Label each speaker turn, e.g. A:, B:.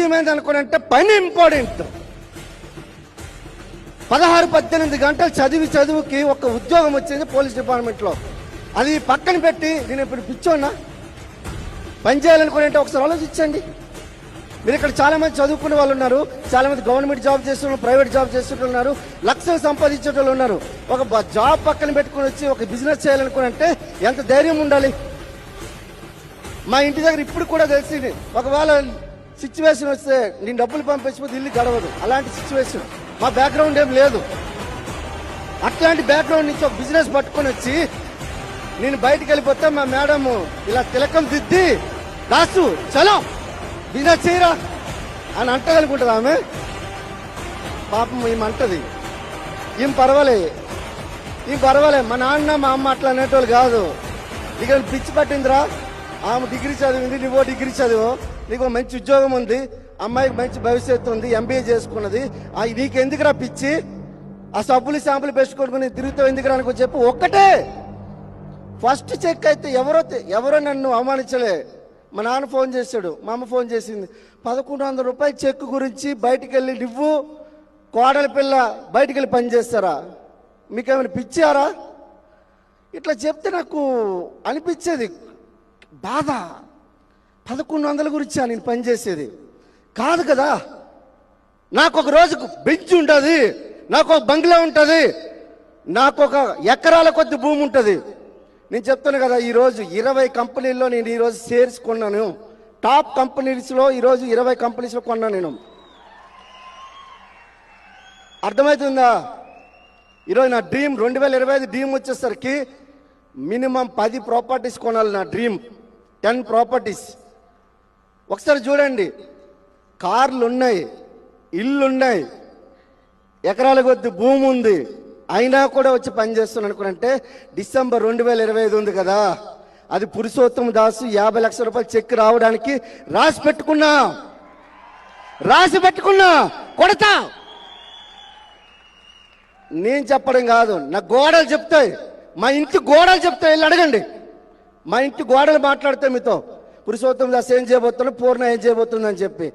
A: విషయం ఏంటనుకోనంటే పని ఇంపార్టెంట్. పదహారు పద్దెనిమిది గంటలు చదివి చదువుకి ఒక ఉద్యోగం వచ్చింది పోలీస్ డిపార్ట్మెంట్లో. అది పక్కన పెట్టి నేను ఇప్పుడు పిచ్చోన్నా పని చేయాలనుకుంటే ఒకసారి ఆలోచించండి. మీరు ఇక్కడ చాలా మంది చదువుకునే వాళ్ళు ఉన్నారు చాలా మంది గవర్నమెంట్ జాబ్ చేస్తున్నారు ప్రైవేట్ జాబ్ చేస్తున్నారు లక్షలు సంపాదించే వాళ్ళు ఉన్నారు. ఒక జాబ్ పక్కన పెట్టుకుని వచ్చి ఒక బిజినెస్ చేయాలనుకుంటే ఎంత ధైర్యం ఉండాలి? మా ఇంటి దగ్గర ఇప్పుడు కూడా తెలిసింది. ఒకవేళ సిచ్యువేషన్ వస్తే నేను డబ్బులు పంపించకపోతే ఇల్లు గడవదు. అలాంటి సిచ్యువేషన్ మా బ్యాక్గ్రౌండ్ ఏం లేదు. అట్లాంటి బ్యాక్గ్రౌండ్ నుంచి ఒక బిజినెస్ పట్టుకొని వచ్చి నేను బయటికి వెళ్ళిపోతే మా మేడం ఇలా తిలకం దిద్ది దాసు చలో బిజినెస్ చేయరా? అని అంటగలుగుంటుంది ఆమె. పాపం ఈమె అంటది ఏం పర్వాలే ఏం పర్వాలే మా నాన్న మా అమ్మ అట్లా అనేటోళ్ళు కాదు. ఇక పిచ్చి పట్టిందిరా. ఆమె డిగ్రీ చదివింది నువ్వో డిగ్రీ చదివు. నీకు మంచి ఉద్యోగం ఉంది అమ్మాయికి మంచి భవిష్యత్తు ఉంది ఎంబీఏ చేసుకున్నది. ఆ, నీకెందుకురా పిచ్చి? ఆ సబ్బులు శాంపులు పెట్టుకొని తిరుగుతావు ఎందుకురా అనుకో చెప్పు. ఒక్కటే. ఫస్ట్ చెక్ అయితే ఎవరో ఎవరో నన్ను అవమానించలే. మా నాన్న ఫోన్ చేశాడు మా అమ్మ ఫోన్ చేసింది. పదకొండు వందల రూపాయల చెక్ గురించి బయటికి వెళ్ళి నువ్వు కోడల పిల్ల బయటికి వెళ్ళి పని చేస్తారా? మీకేమైనా పిచ్చారా? ఇట్లా చెప్తే నాకు అనిపించేది బాధ. పదకొండు వందల గురించా నేను పనిచేసేది కాదు కదా. నాకు ఒక రోజుకు బెంచ్ ఉంటుంది నాకు ఒక బంగ్లా ఉంటుంది నాకు ఒక ఎకరాల కొద్ది భూమి ఉంటుంది. నేను చెప్తాను కదా ఈరోజు ఇరవై కంపెనీల్లో నేను ఈరోజు షేర్స్ కొన్నాను. టాప్ కంపెనీస్లో ఈరోజు ఇరవై కంపెనీస్లో కొన్నాను నేను. అర్థమవుతుందా? ఈరోజు నా డ్రీమ్ రెండు వేల ఇరవై ఐదు డ్రీమ్ వచ్చేసరికి మినిమం పది ప్రాపర్టీస్ కొనాలి నా డ్రీమ్ టెన్ ప్రాపర్టీస్ ఒకసారి చూడండి. కార్లు ఉన్నాయి ఇల్లు ఉన్నాయి ఎకరాల కొద్ది భూమి ఉంది. అయినా కూడా వచ్చి పనిచేస్తున్నాను అనుకుంటే డిసెంబర్ రెండు వేల ఇరవై ఐదు ఉంది కదా. అది పురుషోత్తమ దాసు యాభై లక్షల రూపాయలు చెక్ రావడానికి రాసి పెట్టుకున్నా. రాసి పెట్టుకున్నా. కొడతా. నేను చెప్పడం కాదు నా గోడలు చెప్తాయి. మా ఇంటి గోడలు చెప్తాయి వెళ్ళి అడగండి. మా ఇంటి గోడలు మాట్లాడతాయి మీతో పురుషోత్తమ దాస్ ఏం చేయబోతున్నాడు? పూర్ణ ఏం చేయబోతుందని చెప్పి.